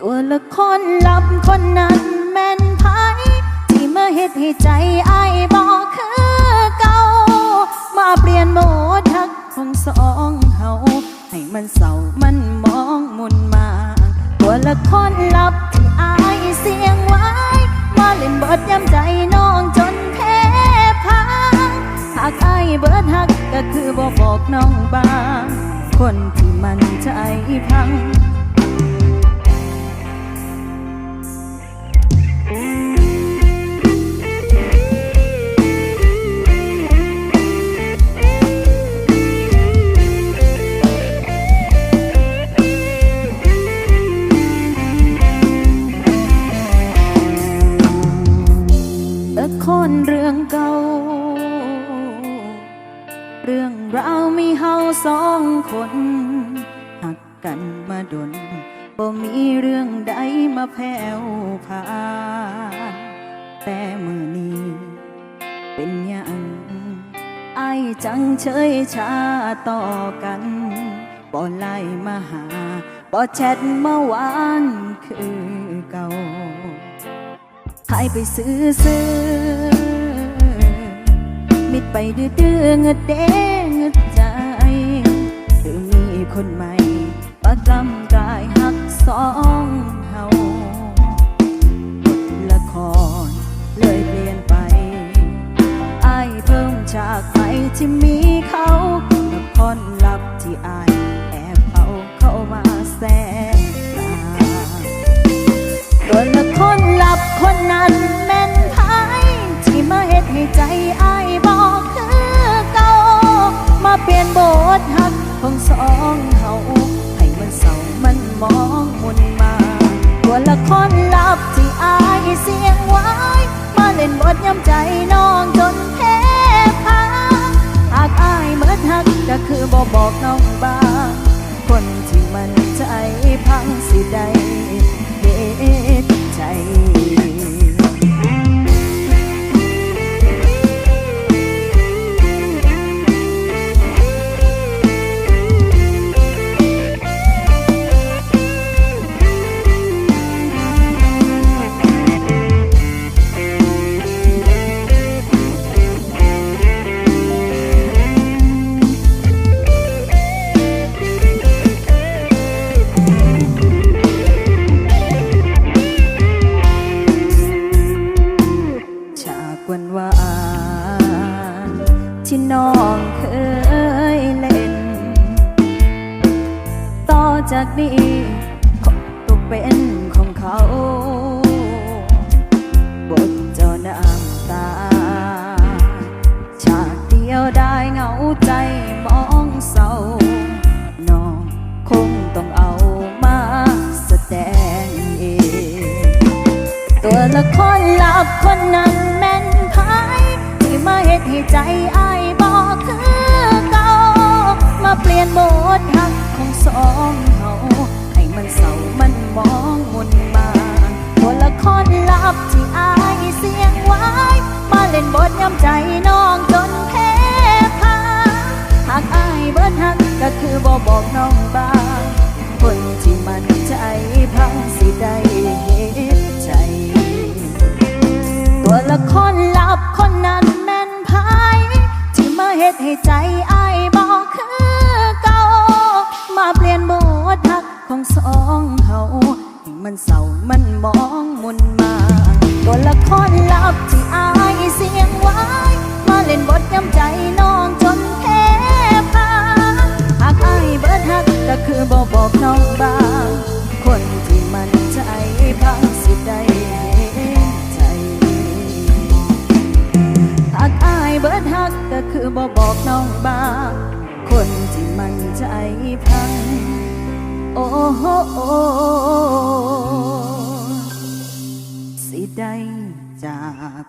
ตัวละครลับคนนั้นแม่นไผที่มาเฮ็ดให้ใจไอ้บอกคือเก่า มาเปลี่ยนโหมดทักของสองเฮาให้มันเศร้ามันมองมุนมา ตัวละครลับที่อายเสียงไว้ มาเล่นบทย้ำใจน้องจนแพ้พังหากอายเบิดหักก็คือบ่บอกน้องบาง คนที่มันใจพัง ละครเรื่องเก่า เรื่องราวมีเฮาสองคนหักกันมาดนบ่มีเรื่องใดมาแผ่วผ่านแต่มือนี้ เป็นหยังไอจังเฉยชาต่อกันบ่ไล่มาหาบ่แชทเมื่อวานคือเก่าายไปซื้อซื้อมิดไปดื้อดื้อเงดเด้เงดใจหรือมีคนใหม่ปากำกายหักสองเฮาบทละครเลยเปลี่ยนไปไอเพิ่มฉากใหม่ที่มี ใจอายบอกคือเก่ามาเปลี่ยนบทหักของสองเฮาให้มันเศร้ามันมองมุนมาตัวละครลับที่อายเสียงไว้มาเล่นบทย้ำใจน้องจนแพ้พังหากอายเมิดหักก็คือบ่บอกน้องบ้างคนที่มันใจพังสิได้ เคยเล่น ต่อจากนี้คงต้องเป็นของเขา บทเจ้าน้ำตา ฉากเดียวได้เหงาใจมองเศร้าน้องคงต้องเอามาแสดงเอง ตัวละครลับคนนั้น อบ่บอกน้องบ้าง คนที่มันใจพังสิได้เห็นใจหากอายเบิดหักก็คือบ่บอกน้องบ้าง คนที่มันใจพัง โอ้โหสิได้จาก